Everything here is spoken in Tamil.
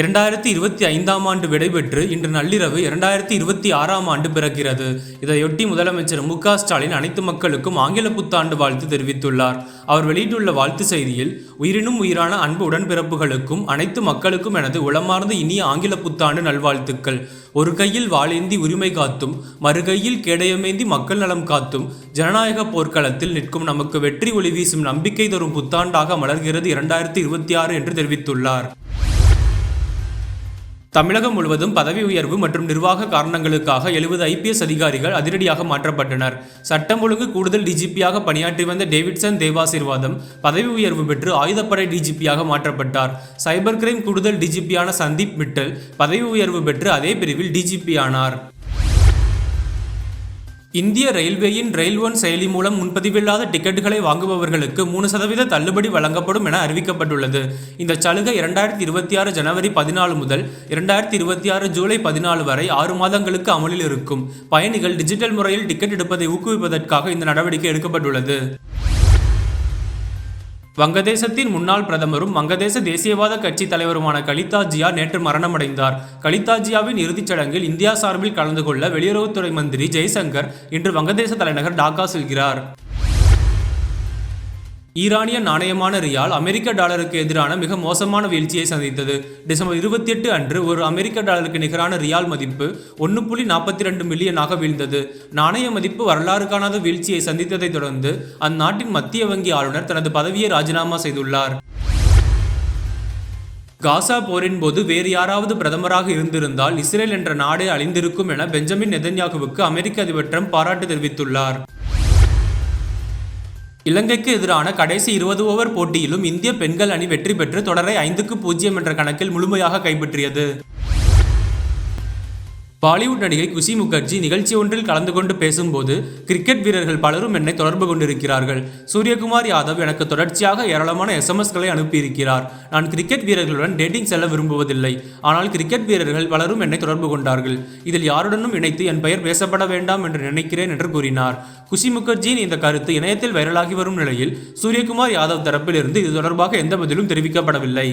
இரண்டாயிரத்தி இருபத்தி ஐந்தாம் ஆண்டு விடைபெற்று இன்று நள்ளிரவு இரண்டாயிரத்தி இருபத்தி ஆறாம் ஆண்டு பிறக்கிறது. இதையொட்டி முதலமைச்சர் மு க ஸ்டாலின் அனைத்து மக்களுக்கும் ஆங்கில புத்தாண்டு வாழ்த்து தெரிவித்துள்ளார். அவர் வெளியிட்டுள்ள வாழ்த்து செய்தியில் உயிரினும் உயிரான அன்பு உடன்பிறப்புகளுக்கும் அனைத்து மக்களுக்கும் எனது உளமார்ந்த இனிய ஆங்கில புத்தாண்டு நல்வாழ்த்துக்கள். ஒரு கையில் வாழேந்தி உரிமை காத்தும் மறுகையில் கேடயமேந்தி மக்கள் நலம் காத்தும் ஜனநாயக போர்க்களத்தில் நிற்கும் நமக்கு வெற்றி ஒளி வீசும் நம்பிக்கை தரும் புத்தாண்டாக மலர்கிறது இரண்டாயிரத்தி இருபத்தி ஆறு என்று தெரிவித்துள்ளார். தமிழகம் முழுவதும் பதவி உயர்வு மற்றும் நிர்வாக காரணங்களுக்காக எழுபது ஐபிஎஸ் அதிகாரிகள் அதிரடியாக மாற்றப்பட்டனர். சட்டம் ஒழுங்கு கூடுதல் டிஜிபியாக பணியாற்றி வந்த டேவிட்சன் தேவாசீர்வாதம் பதவி உயர்வு பெற்று ஆயுதப்படை டிஜிபியாக மாற்றப்பட்டார். சைபர் கிரைம் கூடுதல் டிஜிபியான சந்தீப் மிட்டல் பதவி உயர்வு பெற்று அதே பிரிவில் டிஜிபி ஆனார். இந்திய ரயில்வேயின் ரயில் ஒன் செயலி மூலம் முன்பதிவில்லாத டிக்கெட்டுகளை வாங்குபவர்களுக்கு மூணு சதவீத தள்ளுபடி வழங்கப்படும் என அறிவிக்கப்பட்டுள்ளது. இந்த சலுகை இரண்டாயிரத்தி இருபத்தி ஆறு ஜனவரி பதினாலு முதல் இரண்டாயிரத்தி இருபத்தி ஆறு ஜூலை பதினாலு வரை ஆறு மாதங்களுக்கு அமலில் இருக்கும். பயணிகள் டிஜிட்டல் முறையில் டிக்கெட் எடுப்பதை ஊக்குவிப்பதற்காக இந்த நடவடிக்கை எடுக்கப்பட்டுள்ளது. வங்கதேசத்தின் முன்னாள் பிரதமரும் வங்கதேச தேசியவாத கட்சி தலைவருமான கலிதா ஜியா நேற்று மரணமடைந்தார். கலிதா ஜியாவின் இறுதிச் சடங்கில் இந்தியா சார்பில் கலந்து கொள்ள வெளியுறவுத்துறை மந்திரி ஜெய்சங்கர் இன்று வங்கதேச தலைநகர் டாக்கா செல்கிறார். ஈரானிய நாணயமான ரியால் அமெரிக்க டாலருக்கு எதிரான மிக மோசமான வீழ்ச்சியை சந்தித்தது. டிசம்பர் இருபத்தி எட்டு அன்று ஒரு அமெரிக்க டாலருக்கு நிகரான ரியால் மதிப்பு ஒன்று புள்ளி நாற்பத்தி ரெண்டு மில்லியனாக வீழ்ந்தது. நாணய மதிப்பு வரலாறு காணாத வீழ்ச்சியை சந்தித்ததைத் தொடர்ந்து அந்நாட்டின் மத்திய வங்கி ஆளுநர் தனது பதவியை ராஜினாமா செய்துள்ளார். காசா போரின் போது வேறு யாராவது பிரதமராக இருந்திருந்தால் இஸ்ரேல் என்ற நாடே அழிந்திருக்கும் என பெஞ்சமின் நெதன்யாகுவுக்கு அமெரிக்க அதிபர் ட்ரம்ப் பாராட்டு தெரிவித்துள்ளார். இலங்கைக்கு எதிரான கடைசி இருபது ஓவர் போட்டியிலும் இந்திய பெண்கள் அணி வெற்றி பெற்று தொடரை ஐந்துக்கு பூஜ்ஜியம் என்ற கணக்கில் முழுமையாக கைப்பற்றியது. பாலிவுட் நடிகை குஷி முகர்ஜி நிகழ்ச்சி ஒன்றில் கலந்து கொண்டு பேசும்போது கிரிக்கெட் வீரர்கள் பலரும் என்னை தொடர்பு கொண்டிருக்கிறார்கள். சூரியகுமார் யாதவ் எனக்கு தொடர்ச்சியாக ஏராளமான எஸ்எம்எஸ்களை அனுப்பியிருக்கிறார். நான் கிரிக்கெட் வீரர்களுடன் டேட்டிங் செல்ல விரும்புவதில்லை. ஆனால் கிரிக்கெட் வீரர்கள் பலரும் என்னை தொடர்பு கொண்டார்கள். இதில் யாருடனும் இணைத்து என் பெயர் பேசப்பட வேண்டாம் என்று நினைக்கிறேன் என்று கூறினார். குஷி முகர்ஜியின் இந்த கருத்து இணையத்தில் வைரலாகி வரும் நிலையில் சூரியகுமார் யாதவ் தரப்பிலிருந்து இது தொடர்பாக எந்த பதிலும் தெரிவிக்கப்படவில்லை.